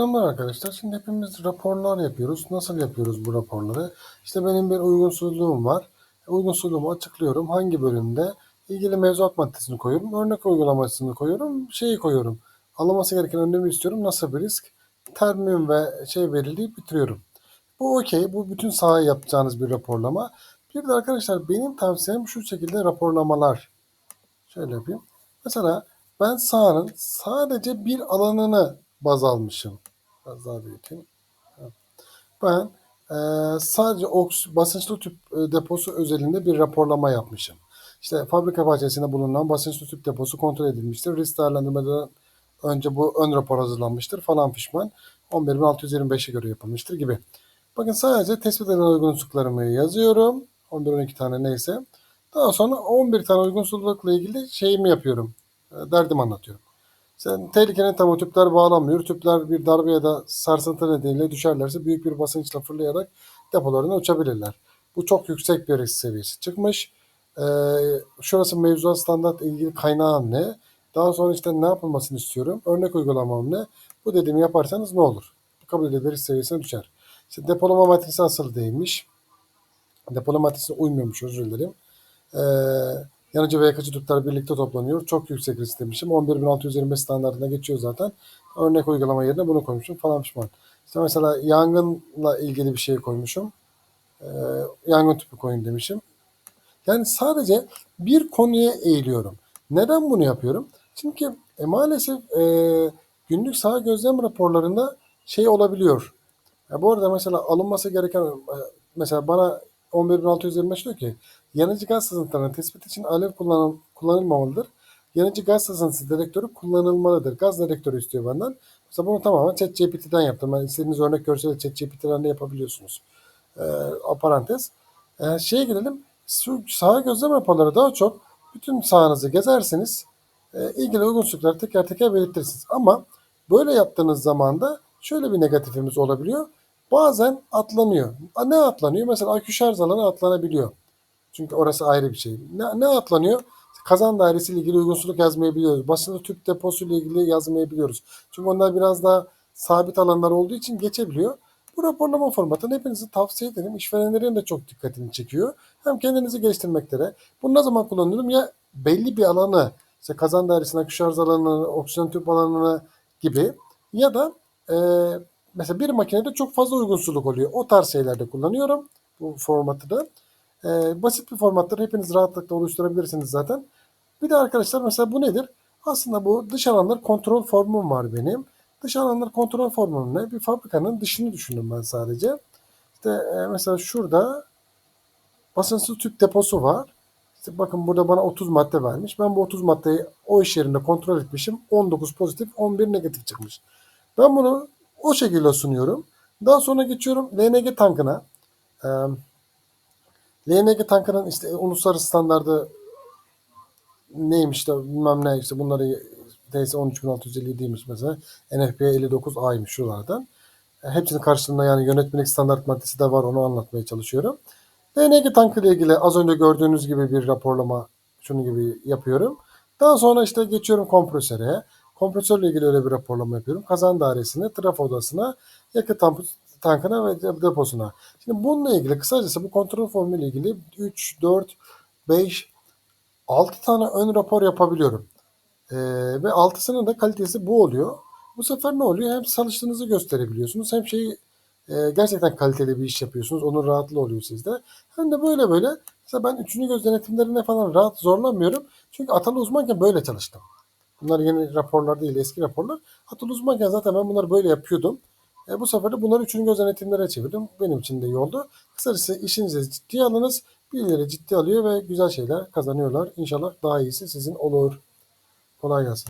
Selamlar arkadaşlar. Şimdi hepimiz raporlar yapıyoruz. Nasıl yapıyoruz bu raporları? İşte benim bir uygunsuzluğum var. Uygunsuzluğumu açıklıyorum. Hangi bölümde? ilgili mevzuat maddesini koyuyorum. Örnek uygulamasını koyuyorum. Şeyi koyuyorum. Alınması gereken önlemi istiyorum. Nasıl bir risk? Termin ve şey belirleyip bitiriyorum. Bu okey. Bu bütün sahaya yapacağınız bir raporlama. Bir de arkadaşlar benim tavsiyem şu şekilde raporlamalar. Şöyle yapayım. Mesela ben sahanın sadece bir alanını baz almışım. Biraz daha büyüteyim. Ben e, sadece oks, basınçlı tüp e, deposu özelinde bir raporlama yapmışım. İşte fabrika bahçesinde bulunan basınçlı tüp deposu kontrol edilmiştir. Risk değerlendirmeden önce bu ön rapor hazırlanmıştır falan fişman. 11.625'e göre yapılmıştır gibi. Bakın sadece tespit edilen uygunsuzluklarımı yazıyorum. 11-12 tane neyse. Daha sonra 11 tane uygunsuzlukla ilgili şeyimi yapıyorum. E, derdimi anlatıyorum. Sen tehlikenin tamı tüpler bağlanmıyor. Tüpler bir darbe ya da sarsıntı nedeniyle düşerlerse büyük bir basınçla fırlayarak depolarına uçabilirler. Bu çok yüksek bir risk seviyesi çıkmış. Ee, şurası mevzuat standart ilgili kaynağım ne? Daha sonra işte ne yapılmasını istiyorum? Örnek uygulamam ne? Bu dediğimi yaparsanız ne olur? Bu kabul risk seviyesine düşer. İşte depolama matrisi asıl değilmiş. Depolama matrisine uymuyormuş özür dilerim. Ee, yanıcı ve yakıcı tüpler birlikte toplanıyor. Çok yüksek risk demişim. 11.625 standartına geçiyor zaten. Örnek uygulama yerine bunu koymuşum falan pişman. İşte mesela yangınla ilgili bir şey koymuşum. Ee, yangın tüpü koyun demişim. Yani sadece bir konuya eğiliyorum. Neden bunu yapıyorum? Çünkü e, maalesef e, günlük saha gözlem raporlarında şey olabiliyor. Ya bu arada mesela alınması gereken e, mesela bana 11.625 diyor ki yanıcı gaz sızıntılarının tespit için alev kullanıl, kullanılmamalıdır. Yanıcı gaz sızıntısı dedektörü kullanılmalıdır. Gaz dedektörü istiyor benden. Mesela bunu tamamen ChatGPT'den yaptım. Ben istediğiniz örnek görseli ChatGPT'den de yapabiliyorsunuz. Ee, parantez. Ee, şeye gelelim. Şu saha gözlem raporları daha çok bütün sahanızı gezersiniz. E, ilgili uygunsuzlukları teker teker belirtirsiniz. Ama böyle yaptığınız zaman da şöyle bir negatifimiz olabiliyor. Bazen atlanıyor. Ne atlanıyor? Mesela akü şarj alanı atlanabiliyor. Çünkü orası ayrı bir şey. Ne, ne atlanıyor? Kazan dairesi ile ilgili uygunsuzluk yazmayabiliyoruz. Basınçlı tüp deposu ile ilgili yazmayabiliyoruz. Çünkü onlar biraz daha sabit alanlar olduğu için geçebiliyor. Bu raporlama formatını hepinizi tavsiye ederim. İşverenlerin de çok dikkatini çekiyor. Hem kendinizi geliştirmeklere. Bunu ne zaman kullanıyorum? Ya belli bir alanı, işte kazan dairesine, akü şarj alanını, oksijen tüp alanını gibi ya da e, mesela bir makinede çok fazla uygunsuzluk oluyor. O tarz şeylerde kullanıyorum bu formatı da. E, basit bir formattır. Hepiniz rahatlıkla oluşturabilirsiniz zaten. Bir de arkadaşlar mesela bu nedir? Aslında bu dış alanlar kontrol formum var benim. Dış alanlar kontrol formum ne? Bir fabrikanın dışını düşündüm ben sadece. İşte e, mesela şurada basınçlı tüp deposu var. İşte bakın burada bana 30 madde vermiş. Ben bu 30 maddeyi o iş yerinde kontrol etmişim. 19 pozitif, 11 negatif çıkmış. Ben bunu o şekilde sunuyorum. Daha sonra geçiyorum LNG tankına. LNG tankının işte uluslararası standardı neymiş de bilmem ne işte bunları TS 13657'ymiş mesela. NFP 59A'ymış şuralardan. Hepsinin karşılığında yani yönetmelik standart maddesi de var onu anlatmaya çalışıyorum. DNG tankı ile ilgili az önce gördüğünüz gibi bir raporlama şunu gibi yapıyorum. Daha sonra işte geçiyorum kompresöre. Kompresörle ilgili öyle bir raporlama yapıyorum. Kazan dairesine, trafo odasına, yakıt tankına ve deposuna. Şimdi bununla ilgili kısacası bu kontrol formülü ile ilgili 3, 4, 5, 6 tane ön rapor yapabiliyorum. Ee, ve altısının da kalitesi bu oluyor. Bu sefer ne oluyor? Hem çalıştığınızı gösterebiliyorsunuz hem şeyi e, gerçekten kaliteli bir iş yapıyorsunuz. Onun rahatlığı oluyor sizde. Hem de böyle böyle mesela ben üçüncü göz denetimlerine falan rahat zorlamıyorum. Çünkü atalı uzmanken böyle çalıştım. Bunlar yeni raporlar değil eski raporlar. Atalı uzmanken zaten ben bunları böyle yapıyordum. E, bu sefer de bunları üçüncü göz denetimlere çevirdim. Benim için de iyi oldu. Kısacası işinizi ciddiye alınız. Birileri ciddi alıyor ve güzel şeyler kazanıyorlar. İnşallah daha iyisi sizin olur. Kolay gelsin.